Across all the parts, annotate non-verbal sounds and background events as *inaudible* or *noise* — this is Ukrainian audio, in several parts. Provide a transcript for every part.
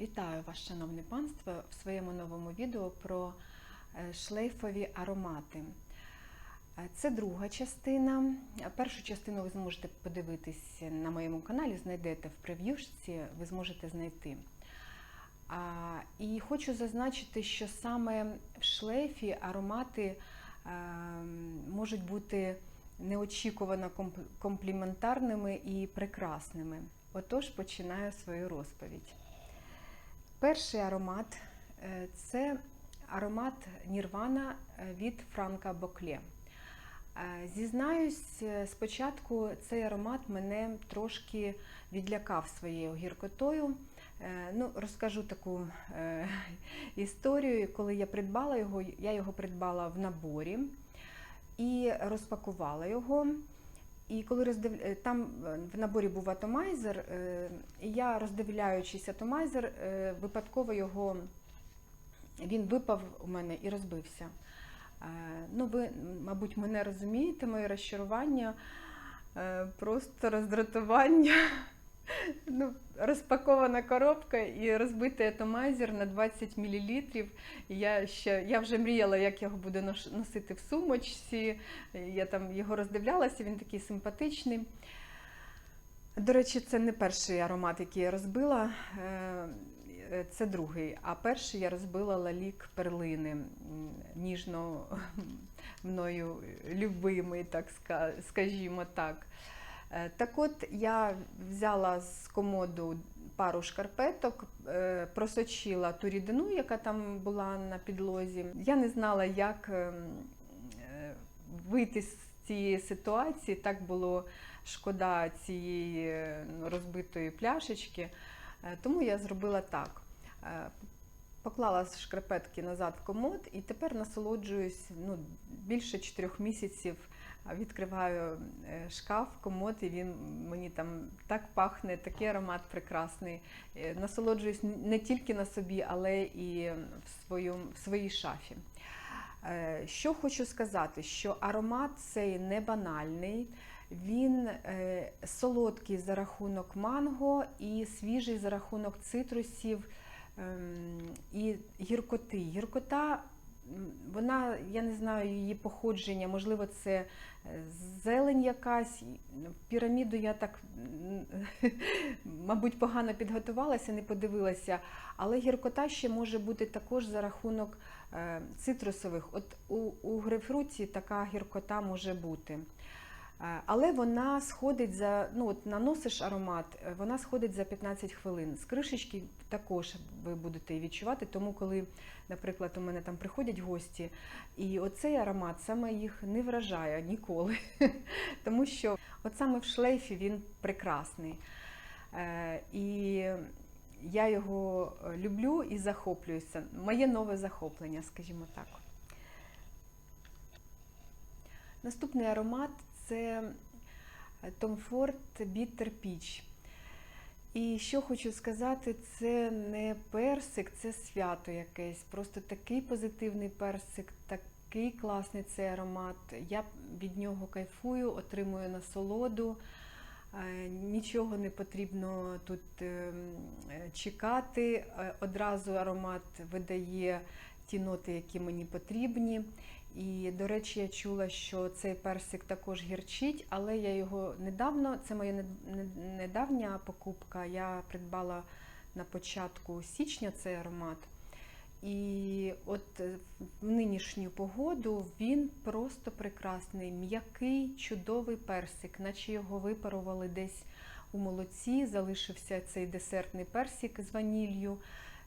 Вітаю вас, шановне панство, в своєму новому відео про е, шлейфові аромати. Е, Це друга частина. Першу частину ви зможете подивитись на моєму каналі, знайдете в прев'юшці, ви зможете знайти. І хочу зазначити, що саме в шлейфі аромати е, можуть бути неочікувано компліментарними і прекрасними. Отож, починаю свою розповідь. Перший аромат е, це аромат Нірвана е, від Франка Боклє. Е, Зізнаюсь, спочатку цей аромат мене трошки відлякав своєю гіркотою. Ну, розкажу таку історію. Коли я придбала його, я його придбала в наборі і розпакувала його. І коли роздив... е, там е, в наборі був атомайзер, е, і я роздивляючись атомайзер, випадково його він випав у мене і розбився. Ну, ви, мабуть, мене розумієте, моє розчарування, просто роздратування. *laughs* Ну, розпакована коробка і розбитий атомайзер на 20 мл. Я, ще, я вже мріяла, як його буду носити в сумочці. Я там його роздивлялася, він такий симпатичний. До речі, це не перший аромат, який я розбила, е, це другий. А перший я розбила лалік перлини, ніжно *laughs* мною любимий, так скажімо так. Е, Так от я взяла з комоду пару шкарпеток, е, просочила ту рідину, яка там була на підлозі. Я не знала, як ем, е, вийти з цієї ситуації. Так було шкода цієї розбитої пляшечки. Тому я зробила так. Поклала шкарпетки назад в комод і тепер насолоджуюсь ну, більше чотирьох місяців. Відкриваю е, шкаф, комод, і він мені там так пахне, такий аромат прекрасний. Е, Насолоджуюсь не тільки на собі, але і в, своєму, в своїй шафі. Е, Що хочу сказати, що аромат цей не банальний, він солодкий за рахунок манго і свіжий за рахунок цитрусів і гіркоти. Гіркота, вона, я не знаю її походження, можливо, це е, зелень якась. Піраміду я так, *laughs* мабуть, погано підготувалася, не подивилася, але гіркота ще може бути також за рахунок е, цитрусових. От у, у грейпфруті така гіркота може бути. Е, Але вона сходить за, ну от наносиш аромат, е, вона сходить за 15 хвилин. З кришечки також ви будете відчувати, тому коли, наприклад, у мене там приходять гості, і оцей аромат саме їх не вражає ніколи. *laughs* Тому що от саме в шлейфі він прекрасний. Е, І я його люблю і захоплююся. Моє нове захоплення, скажімо так. Наступний аромат це Tom Ford Bitter Peach. І що хочу сказати, це не персик, це свято якесь. Просто такий позитивний персик, такий класний цей аромат. Я від нього кайфую, отримую насолоду. Е, Нічого не потрібно тут е, е, чекати. Одразу аромат видає ті ноти, які мені потрібні. І, до речі, я чула, що цей персик також гірчить, але я його недавно, це моя не- не- недавня покупка. Я придбала на початку січня цей аромат. І от е, в нинішню погоду він просто прекрасний, м'який, чудовий персик, наче його випарували десь у молоці, залишився цей десертний персик з ваніллю.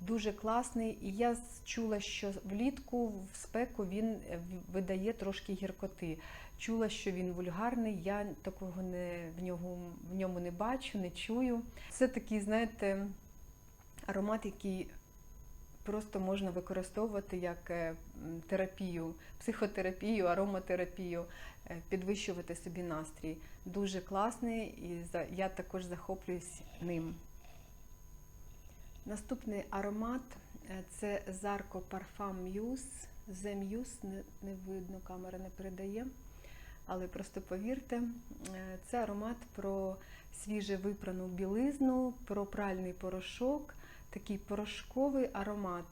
Дуже класний. І я чула, що влітку в спеку він е, видає трошки гіркоти. Чула, що він вульгарний. Я такого не в нього в ньому не бачу, не чую. Це такий, знаєте, аромат, який просто можна використовувати як е, терапію, психотерапію, ароматерапію, е, підвищувати собі настрій. Дуже класний, і я також захоплююсь ним. Наступний аромат е, це Zarco Parfum Muse. The Muse, не, не видно, камера не передає. Але просто повірте, е, це аромат про свіже випрану білизну, про пральний порошок, такий порошковий аромат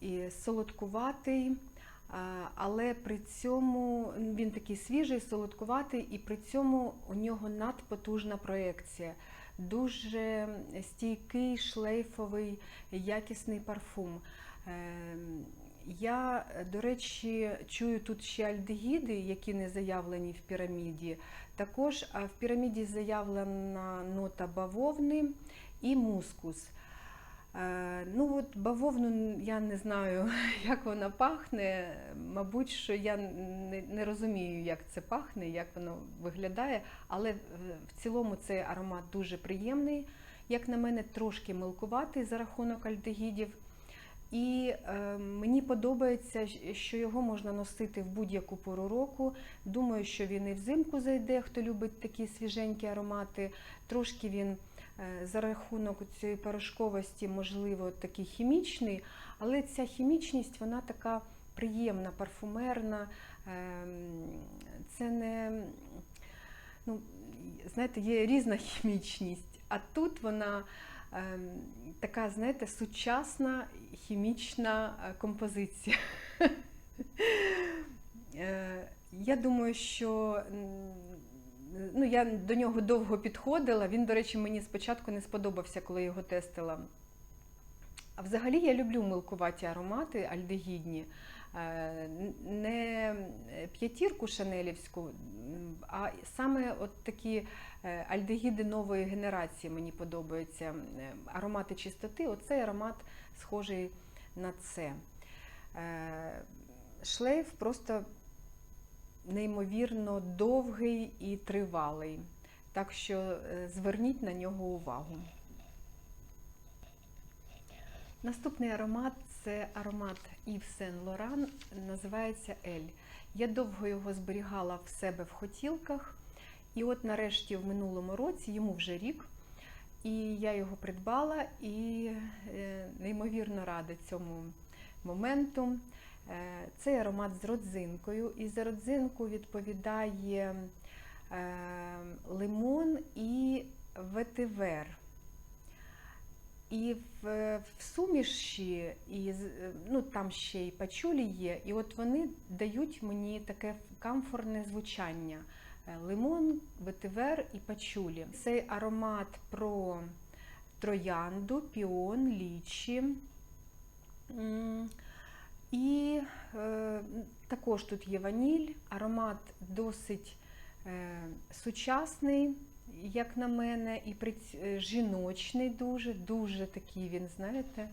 і солодкуватий, але при цьому він такий свіжий, солодкуватий, і при цьому у нього надпотужна проекція. Дуже стійкий, шлейфовий, якісний парфум. Ем, Я, до речі, чую тут ще альдегіди, які не заявлені в піраміді. Також в піраміді заявлена нота бавовни і мускус. Е, Ну от бавовну я не знаю, *laughs* як вона пахне. Мабуть, що я не, розумію, як це пахне, як воно виглядає, але в- цілому цей аромат дуже приємний. Як на мене, трошки милкуватий за рахунок альдегідів. І е, мені подобається, що його можна носити в будь-яку пору року. Думаю, що він і взимку зайде, хто любить такі свіженькі аромати. Трошки він за рахунок цієї порошковості, можливо, такий хімічний, але ця хімічність вона така приємна, парфумерна. Ем, Це не ну, знаєте, є різна *laughs* хімічність, а тут вона ем, така, знаєте, сучасна хімічна е, композиція. *laughs* Е, Я думаю, що ну, я до нього довго підходила. Він, до речі, мені спочатку не сподобався, коли його тестила. А взагалі я люблю милкуваті аромати альдегідні. Е, Не п'ятірку шанелівську, а саме от такі е, альдегіди нової генерації мені подобаються. Аромати чистоти, оцей аромат схожий на це. Е, Шлейф просто неймовірно довгий і тривалий. Так що е, зверніть на нього увагу. Наступний аромат це аромат Yves Saint Laurent, називається Ель. Я довго його зберігала в себе в хотілках, і от нарешті в минулому році, йому вже рік, і я його придбала і е, неймовірно рада цьому моменту. Е, Цей аромат з родзинкою, і за родзинку відповідає е, лимон і ветивер. І в, в суміші, і, ну, там ще й пачулі є, і от вони дають мені таке камфорне звучання. Е, Лимон, ветивер і пачулі. Цей аромат про троянду, піон, лічі. І е, також тут є ваніль, аромат досить е, сучасний, як на мене, і при е, жіночний дуже, дуже такий він, знаєте,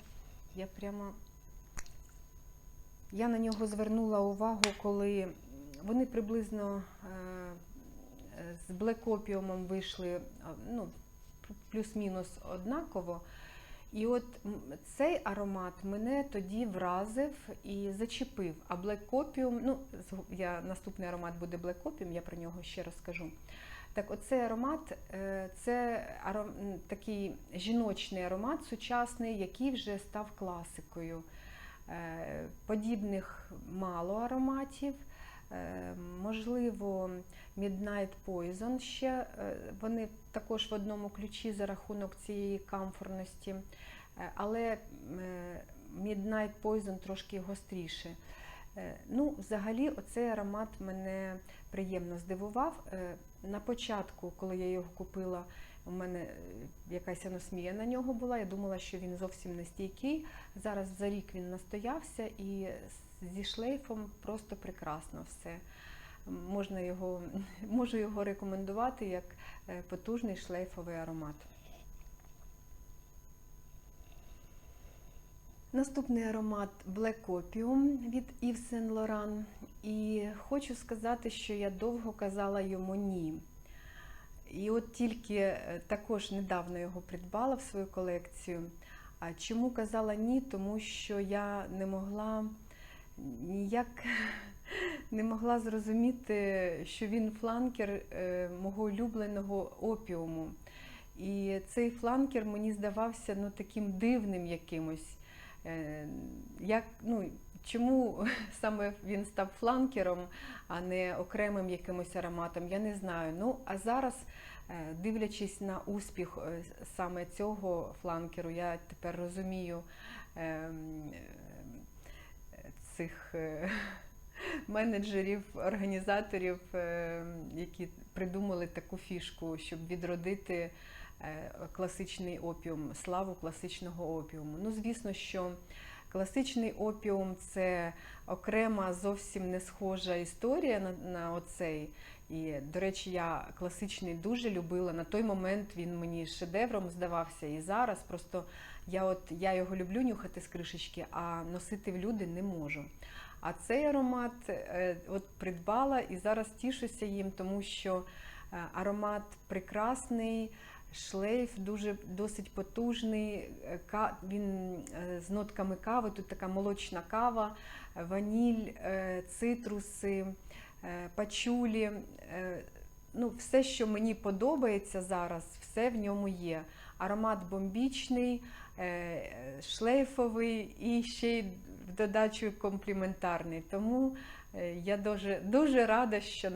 я прямо. Я на нього звернула увагу, коли вони приблизно е, з Opium вийшли ну, плюс-мінус однаково. І от цей аромат мене тоді вразив і зачепив. А Black Opium, ну, я, наступний аромат буде Black Opium, я про нього ще розкажу. Так, оцей аромат е, це аром, такий жіночний аромат, сучасний, який вже став класикою. Е, Подібних мало ароматів. Е, Можливо, Midnight Poison ще. Вони також в одному ключі за рахунок цієї камфорності. Е, Але е, Midnight Poison трошки гостріше. Е, Ну, взагалі, оцей аромат мене приємно здивував. На початку, коли я його купила, у мене якась аносмія на нього була. Я думала, що він зовсім не стійкий. Зараз за рік він настоявся і зі шлейфом просто прекрасно все. Можна його, *laughs* можу його рекомендувати як е, потужний шлейфовий аромат. Наступний аромат Black Opium від Yves Saint Laurent. І хочу сказати, що я довго казала йому ні. І от тільки е, також недавно його придбала в свою колекцію. А чому казала ні? Тому що я не могла ніяк *laughs* не могла зрозуміти, що він фланкер е, мого улюбленого опіуму. І цей фланкер мені здавався ну, таким дивним якимось. Е, Як, ну, чому *laughs* саме він став фланкером, а не окремим якимось ароматом, я не знаю. Ну, а зараз Е, Дивлячись на успіх саме цього фланкеру, я тепер розумію ем, цих *laughs* менеджерів, організаторів, е, які придумали таку фішку, щоб відродити е, класичний опіум, славу класичного опіуму. Ну, звісно, що класичний опіум це окрема, зовсім не схожа історія на, на оцей. І, до речі, я класичний дуже любила. На той момент він мені шедевром здавався. І зараз просто я от я його люблю нюхати з кришечки, а носити в люди не можу. А цей аромат е, от придбала і зараз тішуся їм, тому що е, аромат прекрасний, шлейф дуже досить потужний. е, Він з нотками кави. Тут така молочна кава, ваніль, цитруси, пачулі. Ну, все, що мені подобається зараз, все в ньому є. Аромат бомбічний, шлейфовий і ще й додачу компліментарний. Тому е, я дуже, дуже рада, що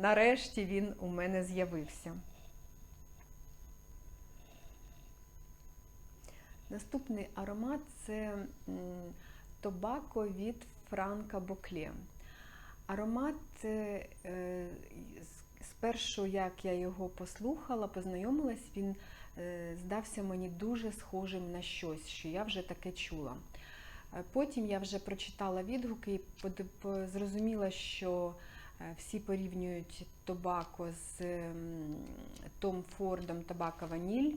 нарешті він у мене з'явився. Наступний аромат це тобако від Франка Бокле. Аромат е, е, спершу, як я його послухала, познайомилась, він здався мені дуже схожим на щось, що я вже таке чула. Е, Потім я вже прочитала відгуки і зрозуміла, що е, всі порівнюють тобако з Том Фордом Табака Ваніль.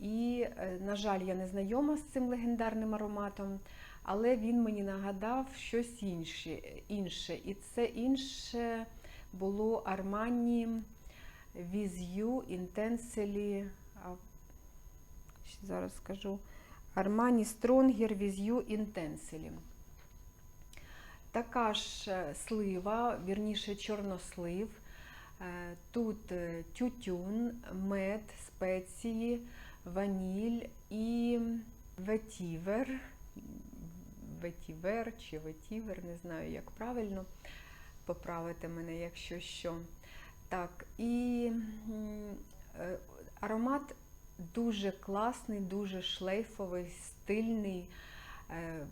І, е, на жаль, я не знайома з цим легендарним ароматом, але він мені нагадав щось інше. інше. І це інше було Armani With You. Зараз скажу. Armani Stronger With You Intensely. Така ж е, слива, вірніше чорнослив. Е, Тут е, тютюн, мед, спеції, ваніль і ветівер. Ветівер чи ветівер, не знаю, як правильно. Поправити мене, якщо що. Так, і аромат дуже класний, дуже шлейфовий, стильний. Е,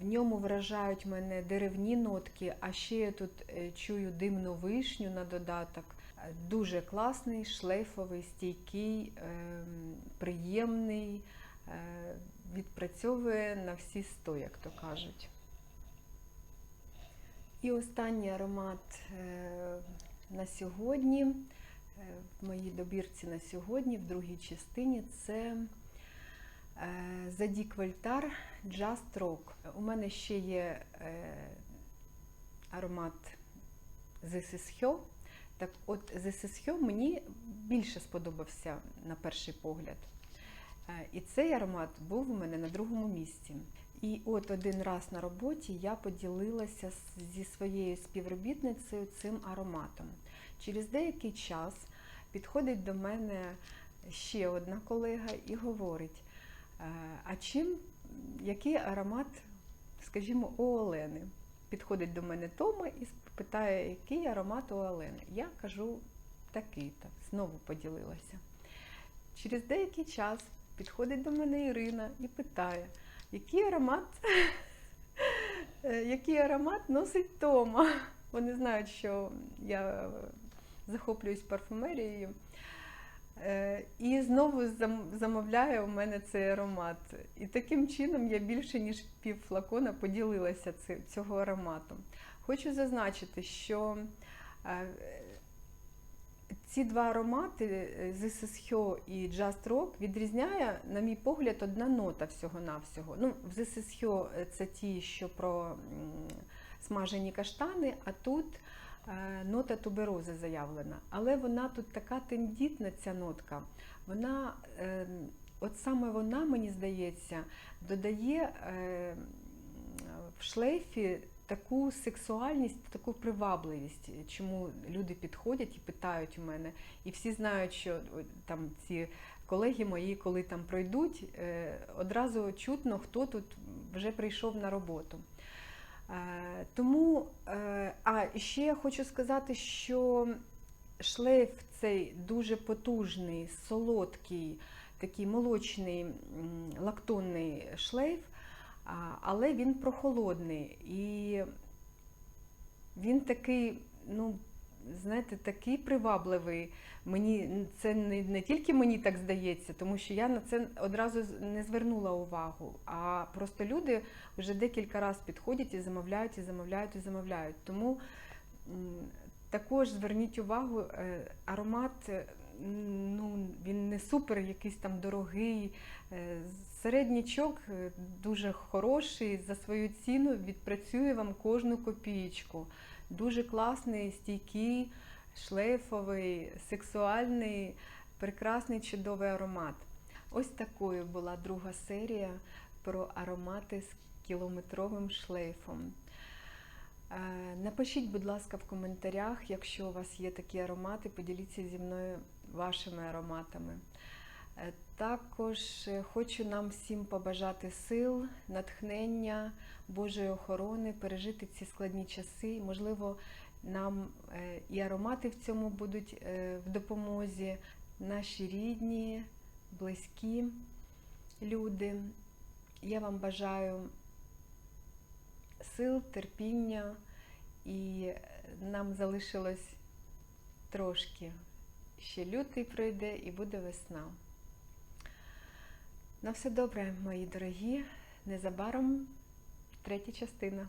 В ньому вражають мене деревні нотки, а ще я тут е, чую димну вишню на додаток. Е, Дуже класний, шлейфовий, стійкий, ем, приємний, відпрацьовує на всі сто, як то кажуть. І останній аромат на сьогодні, в моїй добірці на сьогодні, в другій частині, це е, Задік Вольтар Just Rock. У мене ще є е, аромат Hyo. Так от Hyo мені більше сподобався на перший погляд. Е, І цей аромат був у мене на другому місці. І от один раз на роботі я поділилася зі своєю співробітницею цим ароматом. Через деякий час підходить до мене ще одна колега і говорить: «Е, а чим, який аромат, скажімо, у Олени? Підходить до мене Тома і питає, який аромат у Олени. Я кажу такий-то, знову поділилася. Через деякий час підходить до мене Ірина і питає, який аромат, *laughs* е, який аромат носить Тома. Вони знають, що я захоплююсь парфумерією. Е, І знову зам- замовляє у мене цей аромат. І таким чином я більше ніж пів флакона поділилася цього ароматом. Хочу зазначити, що е, ці два аромати This is Hyo і Just Rock відрізняє, на мій погляд, одна нота всього-навсього. Ну, в This is Hyo це ті, що про смажені каштани, а тут нота туберози заявлена. Але вона тут така тендітна, ця нотка. Вона, е, от саме вона, мені здається, додає е, в шлейфі таку сексуальність, таку привабливість, чому люди підходять і питають у мене. І всі знають, що там ці колеги мої, коли там пройдуть, е, одразу чутно, хто тут вже прийшов на роботу. Е, Тому, е, а ще я хочу сказати, що шлейф цей дуже потужний, солодкий, такий молочний лактонний шлейф, але він прохолодний. І він такий, ну, знаєте, такий привабливий. Мені це не, не тільки мені так здається, тому що я на це одразу не звернула увагу. А просто люди вже декілька разів підходять і замовляють, і замовляють, і замовляють. Тому також зверніть увагу, е, аромат. е, Ну, він не супер, якийсь там дорогий. Е, Середнячок е, дуже хороший, за свою ціну відпрацює вам кожну копієчку. Дуже класний, стійкий, шлейфовий, сексуальний, прекрасний, чудовий аромат. Ось такою була друга серія про аромати з кілометровим шлейфом. Е, Напишіть, будь ласка, в коментарях, якщо у вас є такі аромати, поділіться зі мною вашими ароматами. Е, Також е, хочу нам всім побажати сил, натхнення, Божої охорони, пережити ці складні часи. Можливо, нам е, і аромати в цьому будуть в допомозі, наші рідні, близькі люди. Я вам бажаю сил, терпіння, і нам залишилось трошки. Ще лютий пройде і буде весна. На все добре, мої дорогі. Незабаром третя частина.